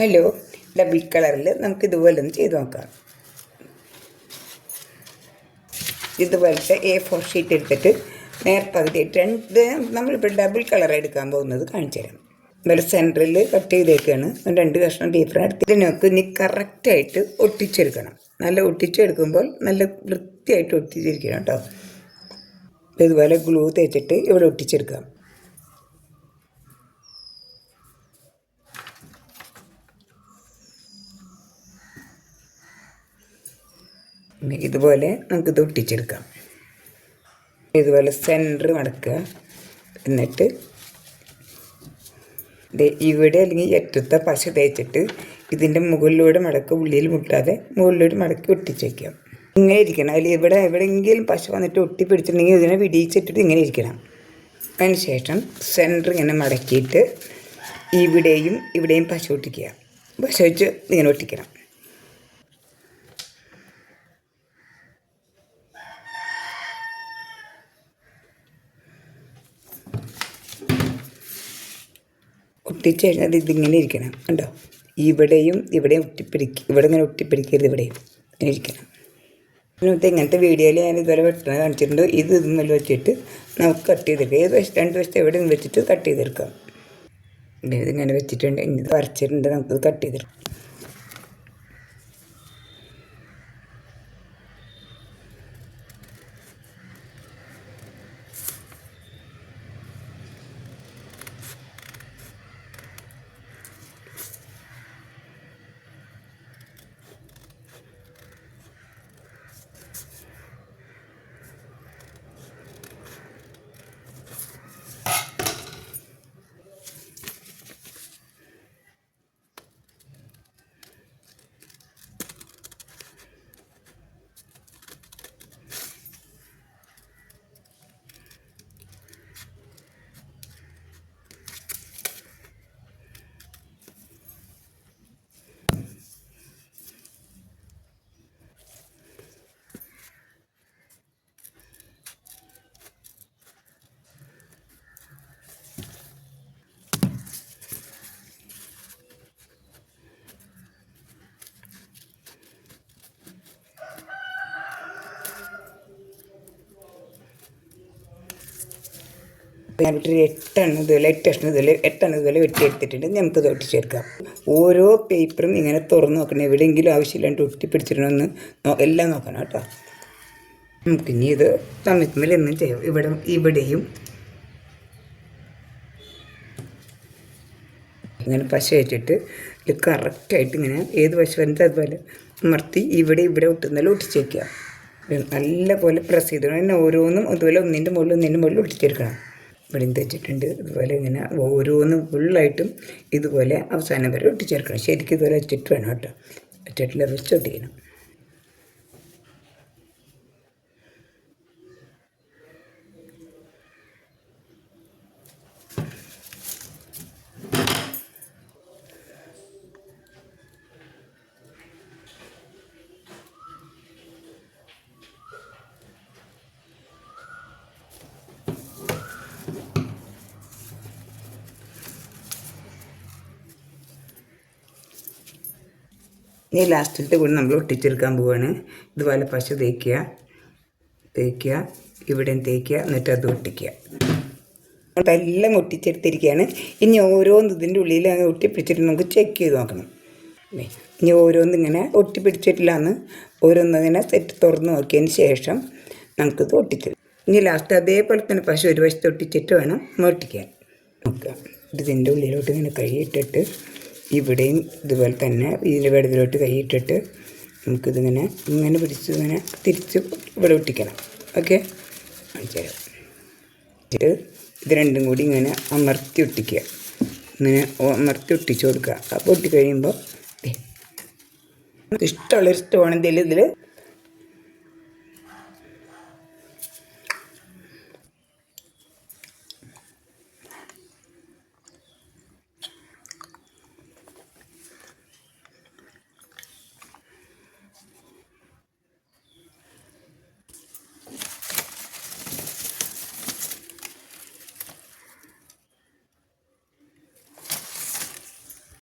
Hello double കളറിൽ നമുക്ക് ഇതുപോലെ ഒന്ന് ചെയ്ത് നോക്കാം. ഇതുപോലത്തെ എ ഫോർ ഷീറ്റ് എടുത്തിട്ട് നേർപ്പകുതി രണ്ട് നമ്മളിപ്പോൾ ഡബിൾ കളർ എടുക്കാൻ പോകുന്നത് കാണിച്ചു തരാം ഇവിടെ സെന്ററിൽ കട്ട് ചെയ്തേക്കാണ്. രണ്ട് കഷ്ണം പേപ്പർ എടുത്ത് ഇതിനൊക്കെ ഇനി കറക്റ്റായിട്ട് ഒട്ടിച്ചെടുക്കണം. നല്ല ഒട്ടിച്ചെടുക്കുമ്പോൾ നല്ല വൃത്തിയായിട്ട് ഒട്ടിച്ചിരിക്കണം കേട്ടോ. ഇതുപോലെ ഗ്ലൂ തേച്ചിട്ട് ഇവിടെ ഒട്ടിച്ചെടുക്കാം. ഇതുപോലെ നമുക്ക് നമുക്കിത് ഒട്ടിച്ചെടുക്കാം. ഇതുപോലെ സെന്റർ മടക്കുക. എന്നിട്ട് ഇവിടെ അല്ലെങ്കിൽ ഏറ്റത്തെ പശ തേച്ചിട്ട് ഇതിന്റെ മുകളിലൂടെ മടക്കുക ഉള്ളിൽ മുട്ടാതെ മുകളിലൂടെ മടക്കി ഒട്ടിച്ച് വയ്ക്കാം ഇങ്ങനെ ഇരിക്കണം. അതിൽ ഇവിടെ എവിടെയെങ്കിലും പശ വന്നിട്ട് ഒട്ടി പിടിച്ചിട്ടുണ്ടെങ്കിൽ ഇതിനെ വിടിയിച്ചിട്ടിട്ട് ഇങ്ങനെ ഇരിക്കണം. അതിന് ശേഷം സെന്റർ ഇങ്ങനെ മടക്കിയിട്ട് ഇവിടെയും ഇവിടെയും പശ ഒട്ടിക്കുക. പശ വെച്ച് ഇങ്ങനെ ഒട്ടിക്കണം. ഒട്ടിച്ച് കഴിഞ്ഞാൽ ഇതിങ്ങനെ ഇരിക്കണം. കണ്ടോ? ഇവിടെയും ഇവിടെയും ഒട്ടിപ്പിടിക്കുക ഇവിടെ ഇങ്ങനെ ഒട്ടിപ്പിടിക്കരുത് ഇവിടെയും ഇങ്ങനെ ഇരിക്കണം. ഇന്നത്തെ ഇങ്ങനത്തെ വീഡിയോയിൽ ഞാൻ ഇതുവരെ വെട്ടണ കാണിച്ചിട്ടുണ്ട്. ഇത് ഇതുമ്മൽ വെച്ചിട്ട് നമുക്ക് കട്ട് ചെയ്തെടുക്കാം. ഏത് വശത്ത് രണ്ട് വശത്ത് എവിടെ നിന്ന് വെച്ചിട്ട് കട്ട് ചെയ്തെടുക്കാം. ഇതിങ്ങനെ വെച്ചിട്ടുണ്ട്. ഇത് വരച്ചിട്ടുണ്ട്. നമുക്കത് കട്ട് ചെയ്തെടുക്കാം. ഞാനിട്ടൊരു എട്ടെണ്ണം ഇതുപോലെ എട്ട് കഷ്ണം ഇതുപോലെ എട്ടെണ്ണം ഇതുപോലെ വെട്ടിയെടുത്തിട്ടുണ്ട് ഒട്ടി ചേർക്കാം ഓരോ പേപ്പറും ഇങ്ങനെ തുറന്ന് നോക്കണം. എവിടെയെങ്കിലും ആവശ്യമില്ലാണ്ട് ഒട്ടിപ്പിടിച്ചിട്ടുണ്ടെന്ന് നോ- എല്ലാം നോക്കണം കേട്ടോ. നമുക്കിനി ഇത് തമ്മിൽ എന്നും ചെയ്യാം. ഇവിടെ ഇവിടെയും. ഇങ്ങനെ പശ വെച്ചിട്ട് ഇത് കറക്റ്റായിട്ട് ഇങ്ങനെ ഏത് പശ വന്നിട്ട് അതുപോലെ അമർത്തി ഇവിടെ ഇവിടെ ഒട്ടുന്നാലും ഒട്ടിച്ച് വയ്ക്കുക ഇത് നല്ല പോലെ പ്രസ് ചെയ്ത് തന്നെ ഓരോന്നും അതുപോലെ ഒന്നിന്റെ മുകളിൽ ഒന്നിന്റെ മുകളിൽ ഒട്ടിച്ചെടുക്കണം ഇവിടെയും തെച്ചിട്ടുണ്ട് ഇതുപോലെ ഇങ്ങനെ ഓരോന്നും ഫുള്ളായിട്ടും ഇതുപോലെ അവസാനം വരെ ഒട്ടിച്ചേർക്കണം. ശരിക്കും ഇതുപോലെ വെച്ചിട്ട് വേണം കേട്ടോ. വെച്ചിട്ടില്ല വെച്ച് ഇനി ലാസ്റ്റിലത്തെ കൂടി നമ്മൾ ഒട്ടിച്ചെടുക്കാൻ പോവാണ്. ഇതുപോലെ പശ തേക്കുക തേക്കുക ഇവിടെയും തേക്കുക എന്നിട്ട് അത് ഒട്ടിക്കുക. അപ്പോൾ എല്ലാം ഒട്ടിച്ചെടുത്തിരിക്കുകയാണ്. ഇനി ഓരോന്ന് ഇതിന്റെ ഉള്ളിൽ അങ്ങ് ഒട്ടിപ്പിടിച്ചിട്ട് നമുക്ക് ചെക്ക് ചെയ്ത് നോക്കണം. ഇനി ഓരോന്ന് ഇങ്ങനെ ഒട്ടിപ്പിടിച്ചിട്ടില്ല എന്ന് ഓരോന്ന് ഇങ്ങനെ സെറ്റ് തുറന്ന് നോക്കിയതിന് ശേഷം നമുക്കിത് ഒട്ടിച്ചെടുക്കും ഇനി ലാസ്റ്റ് അതേപോലെ തന്നെ പശു ഒരു വശത്ത് ഒട്ടിച്ചിട്ട് വേണം ഒട്ടിക്കാൻ. നോക്കുക ഇതിന്റെ ഉള്ളിലോട്ട് ഇങ്ങനെ കൈയിട്ടിട്ട് ഇവിടെയും ഇതുപോലെ തന്നെ ഇതിന്റെ വെടുതിലോട്ട് കൈയിട്ടിട്ട് നമുക്കിതിങ്ങനെ ഇങ്ങനെ പിടിച്ച് ഇങ്ങനെ തിരിച്ച് ഇവിടെ ഒട്ടിക്കണം. ഓക്കെ? കാണിച്ചു തരാം ഇത് രണ്ടും കൂടി ഇങ്ങനെ അമർത്തി ഒട്ടിക്കുക. ഇങ്ങനെ അമർത്തി ഒട്ടിച്ചു കൊടുക്കുക. അപ്പോൾ ഒട്ടിക്കഴിയുമ്പോൾ ദേ, ഇഷ്ടമുള്ളൊരു സ്റ്റോൺ എന്തെങ്കിലും ഇതിൽ